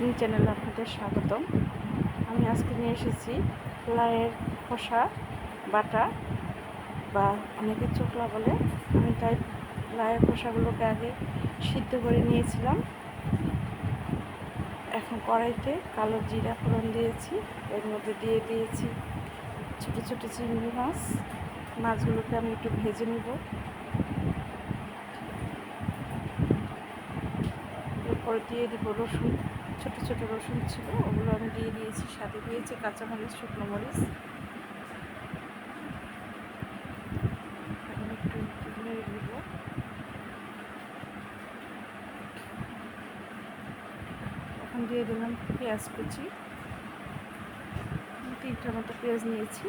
Cooking চ্যানেলে আপনাদের স্বাগতম। আমি আজকে নিয়ে এসেছি লাইয়ের খোসা, বাটা বা অনেকে চোখলা বলে। আমি তাই লাইয়ের খোসাগুলোকে আগে সিদ্ধ করে নিয়েছিলাম। এখন কড়াইতে কালো জিরা ফোড়ন দিয়েছি। এর মধ্যে দিয়ে দিয়েছি ছোটো ছোটো চিংড়ি মাছ। মাছগুলোকে আমি একটু ভেজে নেব। এরপরে দিয়ে দিব রসুন। ছোট ছোট রসুন ছিল, ওগুলো আমি দিয়ে দিয়েছি, সাথে দিয়েছি কাঁচামরিচ, শুকনো মরিচ। দিয়ে দিলাম পেঁয়াজ কুচি। তিনটা মতো পেঁয়াজ নিয়েছি।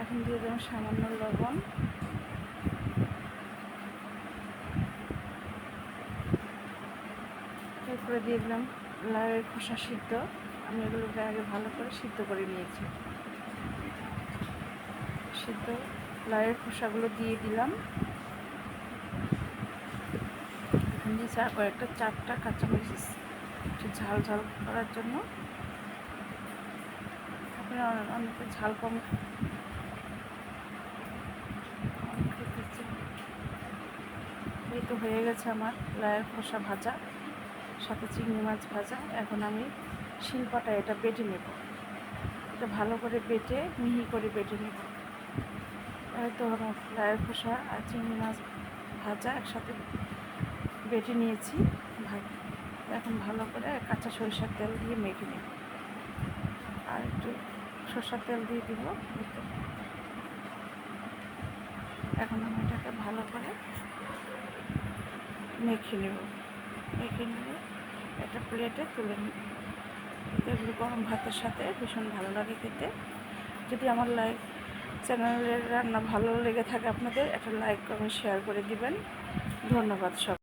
এখন দিয়ে দিলাম সামান্য লবণ। এরপরে দিয়ে দিলাম লাউয়ের খোসা সিদ্ধ। আমি এগুলোকে আগে ভালো করে সিদ্ধ করে নিয়েছি। সিদ্ধ লাউয়ের খোসাগুলো দিয়ে দিলাম। কয়েকটা চারটা কাঁচামরিচ একটু ঝাল ঝাল করার জন্য। অনেকে ঝাল কম এই তো হয়ে গেছে আমার লায়ের খোসা ভাজা। সাথে চিংড়ি মাছ ভাজা। এখন আমি শিলপাটা এটা বেটে নেব। এটা ভালো করে বেটে, মিহি করে বেটে নেব। তো আমার লায়ের খোসা আর চিংড়ি মাছ ভাজা একসাথে বেটে নিয়েছি। এখন ভালো করে কাঁচা সরিষার তেল দিয়ে মেখে নেব। আর একটু সরষার তেল দিয়ে দিব এখন আমি এটাকে ভালো করে মেখে নেব। নিয়ে একটা প্লেটে তুলে নিই। এগুলো গরম ভাতের সাথে ভীষণ ভালো লাগে খেতে। যদি আমার লাইক চ্যানেলের রান্না ভালো লেগে থাকে আপনাদের, একটা লাইক কমেন্ট শেয়ার করে দিবেন। ধন্যবাদ সব